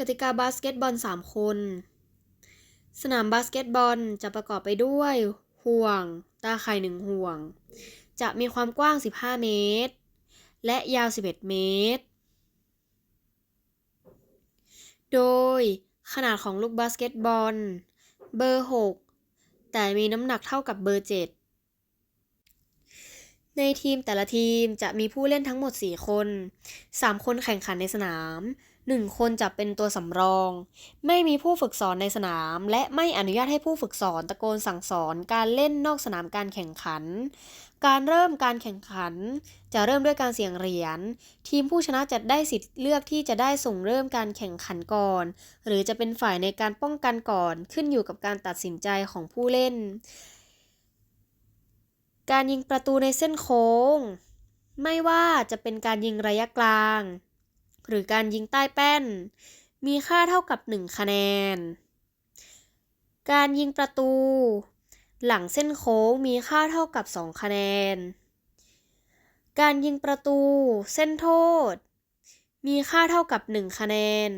กติกาบาสเกตบอล 3 คน สนามบาสเกตบอลจะประกอบไปด้วย ห่วง ตาข่ายหนึ่งห่วง จะมีความกว้าง 15 เมตร และยาว 11 เมตร โดยขนาดของลูกบาสเกตบอล เบอร์ 6 แต่มีน้ำหนักเท่ากับเบอร์ 7 ในทีมแต่ละทีมจะมีผู้เล่นทั้งหมด 4 คน 3 คนแข่งขันในสนาม 1คนจะเป็นตัวสำรอง ไม่มีผู้ฝึกสอนในสนาม และไม่อนุญาตให้ผู้ฝึกสอนตะโกนสั่งสอนการเล่นนอกสนามการแข่งขัน การเริ่มการแข่งขัน จะเริ่มด้วยการเสี่ยงเหรียญ ทีมผู้ชนะจะได้สิทธิ์เลือกที่จะได้ส่งเริ่มการแข่งขันก่อน หรือจะเป็นฝ่ายในการป้องกันก่อนขึ้นอยู่กับการตัดสินใจของผู้เล่น การยิงประตูในเส้นโค้ง ไม่ว่าจะเป็นการยิงระยะกลาง หรือการยิงใต้แป้น มีค่าเท่ากับ 1 คะแนน การยิงประตู หลังเส้นโค้งมีค่าเท่ากับ 2 คะแนน การยิงประตู เส้นโทษ มีค่าเท่ากับ 1 คะแนน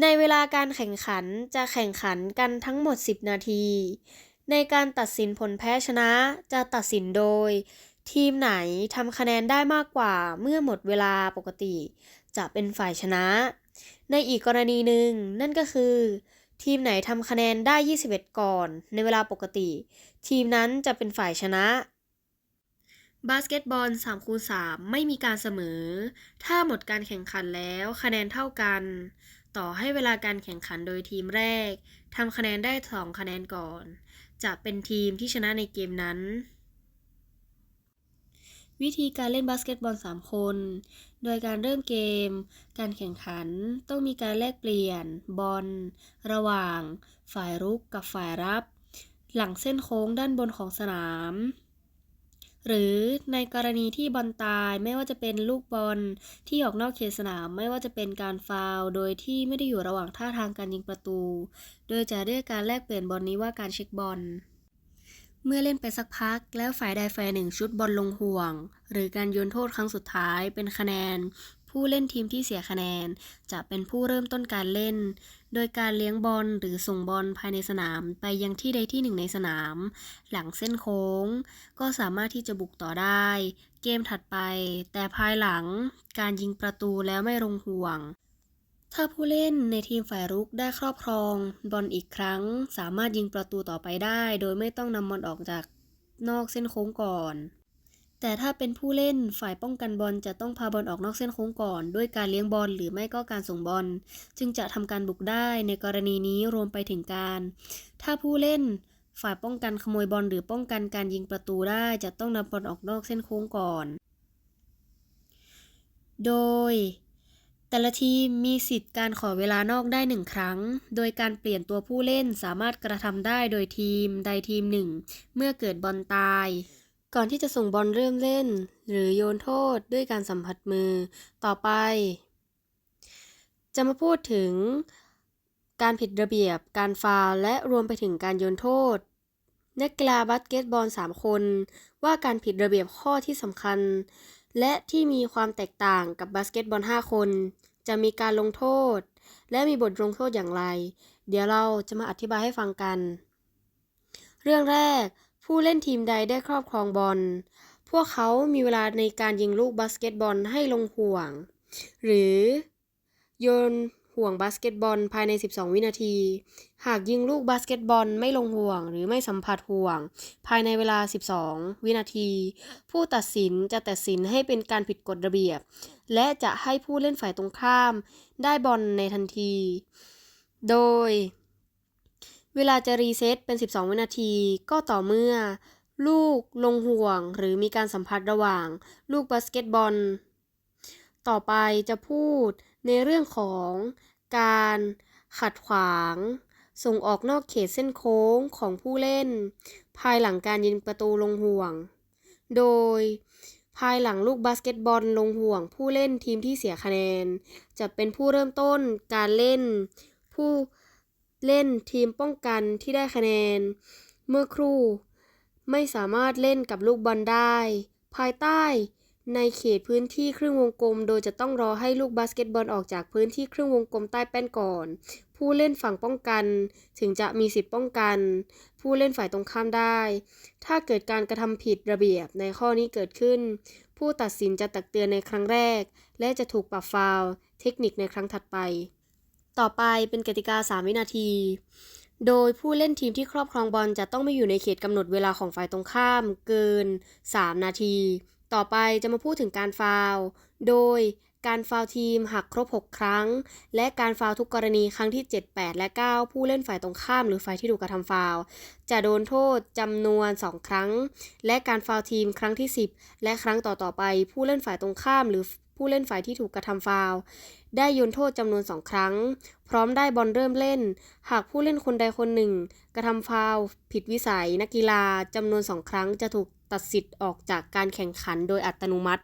ในเวลาการแข่งขันจะแข่งขันกันทั้งหมด 10 นาที ในการตัดสินผลแพ้ชนะจะตัดสินโดย ทีมไหนทำคะแนนได้มากกว่าเมื่อหมดเวลาปกติ จะเป็นฝ่ายชนะ ในอีกกรณีหนึ่งนั่นก็คือ ทีมไหนทำคะแนนได้ 21 ก่อน ในเวลาปกติ ทีมนั้นจะเป็นฝ่ายชนะบาสเกตบอล3คูณ3ไม่มีการเสมอ ถ้าหมดการแข่งขันแล้วคะแนนเท่ากัน ต่อให้เวลาการแข่งขันโดยทีมแรกทำคะแนนได้ 2 คะแนนก่อน จะเป็นทีมที่ชนะในเกมนั้น วิธีการเล่นบาสเกตบอล 3 คน โดยการเริ่มเกม การแข่งขันต้องมีการแลกเปลี่ยน บอล ระหว่าง ฝ่ายรุกกับฝ่ายรับ หลังเส้นโค้งด้านบนของสนาม หรือในกรณีที่บอลตายไม่ว่าจะเป็นลูกบอลที่ออกนอกเขตสนาม ไม่ว่าจะเป็นการฟาวโดยที่ไม่ได้อยู่ระหว่างท่าทางการยิงประตู โดยจะเรียกการแลกเปลี่ยนบอลนี้ว่าการเช็คบอล เมื่อเล่นไปสักพัก แล้วฝ่ายใดฝ่ายหนึ่งชุดบอลลงห่วง หรือการโยนโทษครั้งสุดท้ายเป็นคะแนน ผู้เล่นทีมที่เสียคะแนน จะเป็นผู้เริ่มต้นการเล่น โดยการเลี้ยงบอลหรือส่งบอลภายในสนามไปยังที่ใดที่หนึ่งในสนาม หลังเส้นโค้ง ก็สามารถที่จะบุกต่อได้ เกมถัดไป แต่ภายหลังการยิงประตูแล้วไม่ลงห่วง ถ้าผู้เล่นในทีมฝ่ายรุกได้ครอบครองบอลอีกครั้ง สามารถยิงประตูต่อไปได้ โดยไม่ต้องนำบอลออกจากนอกเส้นโค้งก่อน แต่ถ้าเป็นผู้เล่นฝ่ายป้องกันบอลจะต้องพาบอลออกนอกเส้นโค้งก่อน ด้วยการเลี้ยงบอลหรือไม่ก็การส่งบอล จึงจะทำการบุกได้ในกรณีนี้รวมไปถึงการ ถ้าผู้เล่นฝ่ายป้องกันขโมยบอลหรือป้องกันการยิงประตูได้จะต้องนำบอลออกนอกเส้นโค้งก่อน โดย แต่ละทีมมีสิทธิ์การขอเวลานอกได้หนึ่งครั้ง โดยการเปลี่ยนตัวผู้เล่นสามารถกระทำได้โดยทีมใดทีมหนึ่ง เมื่อเกิดบอลตาย ก่อนที่จะส่งบอลเริ่มเล่น หรือโยนโทษด้วยการสัมผัสมือ ต่อไป จะมาพูดถึง การผิดระเบียบ การฟาวและรวมไปถึงการโยนโทษ นักกีฬาบาสเกตบอล 3 คน ว่าการผิดระเบียบข้อที่สำคัญ และที่มีความแตกต่างกับบาสเกตบอล 5 คน จะมีการลงโทษ และมีบทลงโทษอย่างไร เดี๋ยวเราจะมาอธิบายให้ฟังกัน เรื่องแรก ผู้เล่นทีมใดได้ครอบครองบอล พวกเขามีเวลาในการยิงลูกบาสเกตบอลให้ลงห่วง หรือโยน ห่วงบาสเกตบอลภายใน 12 วินาที หากยิงลูกบาสเกตบอลไม่ลงห่วงหรือไม่สัมผัสห่วง ภายในเวลา 12 วินาที ผู้ตัดสินจะตัดสินให้เป็นการผิดกฎระเบียบ และจะให้ผู้เล่นฝ่ายตรงข้าม ได้บอลในทันที โดย เวลาจะรีเซ็ตเป็น 12 วินาทีก็ต่อเมื่อ ลูกลงห่วงหรือมีการสัมผัสระหว่าง ลูกบาสเกตบอล ต่อไปจะพูดในเรื่องของการขัดขวาง ส่งออกนอกเขตเส้นโค้งของผู้เล่น ภายหลังการยิงประตูลงห่วง โดยภายหลังลูกบาสเกตบอลลงห่วงผู้เล่นทีมที่เสียคะแนน จะเป็นผู้เริ่มต้นการเล่น ผู้เล่นทีมป้องกันที่ได้คะแนน เมื่อครู่ ไม่สามารถเล่นกับลูกบอลได้ ภายใต้ ในเขตพื้นที่ครึ่งวงกลม โดยจะต้องรอให้ลูกบาสเกตบอลออกจากพื้นที่ครึ่งวงกลมใต้แป้นก่อน ผู้เล่นฝั่งป้องกัน ถึงจะมีสิทธิ์ป้องกัน ผู้เล่นฝ่ายตรงข้ามได้ ถ้าเกิดการกระทำผิดระเบียบในข้อนี้เกิดขึ้น ผู้ตัดสินจะตักเตือนในครั้งแรก และจะถูกปรับฟาวเทคนิคในครั้งถัดไป ต่อไปเป็นกติกา 3 วินาทีโดยผู้เล่นทีมที่ครอบครองบอลจะต้องไม่อยู่ในเขตกำหนดเวลาของฝ่ายตรงข้ามเกิน 3 นาที ต่อไปจะมาพูดถึงการฟาวโดยการฟาวทีมหากครบ 6 ครั้ง และการฟาวทุกกรณีครั้งที่ 7 8 และ 9 ผู้เล่นฝ่ายตรงข้ามหรือฝ่ายที่ถูกกระทำฟาวจะโดนโทษจำนวน 2 ครั้ง และการฟาวทีมครั้งที่ 10 และครั้งต่อๆไป ผู้เล่นฝ่ายตรงข้ามหรือผู้เล่นฝ่ายที่ถูกกระทำฟาว ได้โยนโทษจำนวนสองครั้ง พร้อมได้บอลเริ่มเล่น หากผู้เล่นคนใดคนหนึ่ง กระทำฟาวผิดวิสัยนักกีฬาจำนวนสองครั้งจะถูกตัดสิทธิ์ออกจากการแข่งขันโดยอัตโนมัติ